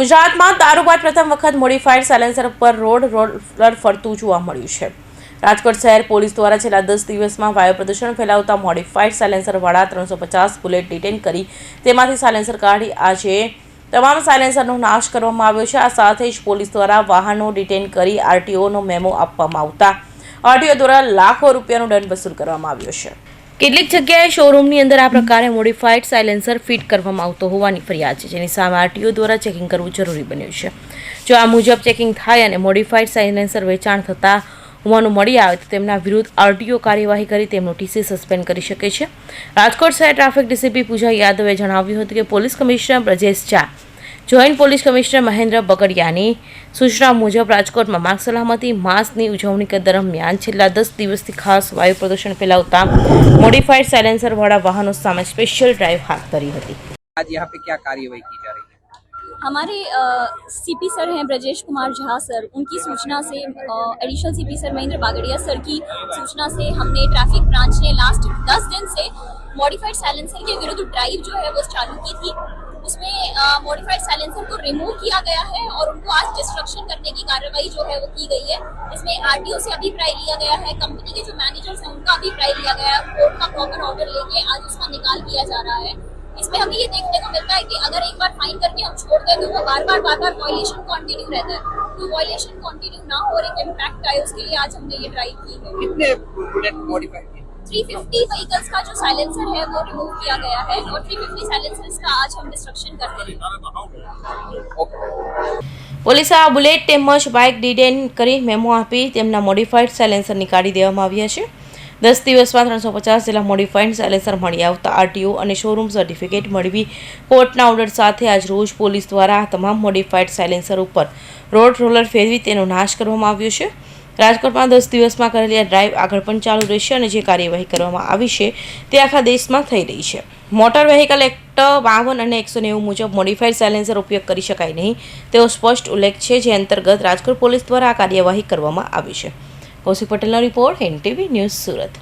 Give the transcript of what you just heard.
ગુજરાતમાં દારૂ બાદ પ્રથમ વખત મોડિફાઈડ સાયલેન્સર પર રોડ રોલર ફરતું જોવા મળ્યું છે. રાજકોટ શહેર પોલીસ દ્વારા છેલ્લા દસ દિવસમાં વાયુ પ્રદૂષણ ફેલાવતા મોડિફાઈડ સાયલેન્સરવાળા ત્રણસો પચાસ બુલેટ ડિટેન કરી તેમાંથી સાયલેન્સર કાઢી આજે તમામ સાયલેન્સરનો નાશ કરવામાં આવ્યો છે. આ સાથે જ પોલીસ દ્વારા વાહનો ડિટેન કરી આરટીઓનો મેમો આપવામાં આવતા. આરટીઓ દ્વારા લાખો રૂપિયાનો દંડ વસૂલ કરવામાં આવ્યો છે. કેટલીક જગ્યાએ શોરૂમની અંદર આ પ્રકારે મોડિફાઈડ સાયલેન્સર ફિટ કરવામાં આવતો હોવાની ફરિયાદ છે, જેની સામે આરટીઓ દ્વારા ચેકિંગ કરવું જરૂરી બન્યું છે. જો આ મુજબ ચેકિંગ થાય અને મોડિફાઈડ સાયલેન્સર વેચાણ થતા હોવાનું મળી આવે તો તેમના વિરુદ્ધ આરટીઓ કાર્યવાહી કરી તેમનું ટીસી સસ્પેન્ડ કરી શકે છે. રાજકોટ શહેર ટ્રાફિક ડીસીપી પૂજા યાદવે જણાવ્યું હતું કે police commissioner Brajesh Jha joint police commissioner Mahendra બગડિયાની સૂચના મુજબ રાજકોટમાં માર્ગ સલામતી માસની ઉજવણી દરમિયાન છેલ્લા દસ દિવસથી ખાસ વાયુ પ્રદૂષણ ફેલાવતા મોડિફાઈડ સાયલેન્સરવાળા વાહનો સામે સ્પેશિયલ ડ્રાઈવ હાથ ધરી હતી आज यहाँ पे क्या कार्यवाही की जा रही है हमारे सीपी सर हैं ब्रजेश कुमार झा सर उनकी सूचना से additional CP sir Mahendra Bagadia sir की सूचना से हमने ट्रैफिक ब्रांच ने लास्ट दस दिन से मॉडिफाइड साइलेंसर के विरुद्ध ड्राइव जो है वो चालू की थी उसमें मॉडिफाइड साइलेंसर को रिमूव किया गया है और उनको आज डिस्ट्रक्शन करने की कार्रवाई जो है वो की गई है। इसमें आरटीओ से अभिप्राय लिया गया है कंपनी के जो मैनेजर्स हैं उनका अभिप्राय लिया गया है कोर्ट का प्रॉपर ऑर्डर लेके आज उसका निकाल किया जा रहा है। इसमें हमें ये देखने को मिलता है कि अगर एक बार फाइन करके हम छोड़ दें तो वो बार बार बार बार वॉयलेशन कंटिन्यू रहता है। तो वॉयलेशन कंटिन्यू ना हो और एक इम्पैक्ट आए, उसके लिए आज हमने ये ड्राइव की है। कितने बुलेट मॉडिफाइड किए? 350 व्हीकल्स का जो साइलेंसर है वो रिमूव किया गया है और 350 साइलेंसर्स का आज हम डिस्ट्रक्शन कर रहे हैं ओके પોલીસે આ બુલેટ તેમજ બાઇક ડિટેન કરી મેમો આપી તેમના મોડિફાઈડ સાયલેન્સર નીકાળી દેવામાં આવ્યા છે દસ દિવસમાં ત્રણસો પચાસ જેટલા મોડિફાઈડ સાયલેન્સર મળી આવતા આરટીઓ અને શોરૂમ સર્ટિફિકેટ મેળવી કોર્ટના ઓર્ડર સાથે આજ રોજ પોલીસ દ્વારા આ તમામ મોડિફાઈડ સાયલેન્સર ઉપર રોડ રોલર ફેરવી તેનો નાશ કરવામાં આવ્યો છે રાજકોટમાં દસ દિવસમાં કરેલી આ ડ્રાઈવ આગળ પણ ચાલુ રહેશે અને જે કાર્યવાહી કરવામાં આવી છે તે આખા દેશમાં થઈ રહી છે. મોટર વેહિકલ એક્ટ બાવન અને એકસો નેવું મુજબ મોડિફાઈડ સાયલેન્સર ઉપયોગ કરી શકાય નહીં, તેવો સ્પષ્ટ ઉલ્લેખ છે જે અંતર્ગત રાજકોટ પોલીસ દ્વારા આ કાર્યવાહી કરવામાં આવી છે. કૌશિક પટેલનો રિપોર્ટ એનટીવી ન્યૂઝ સુરત.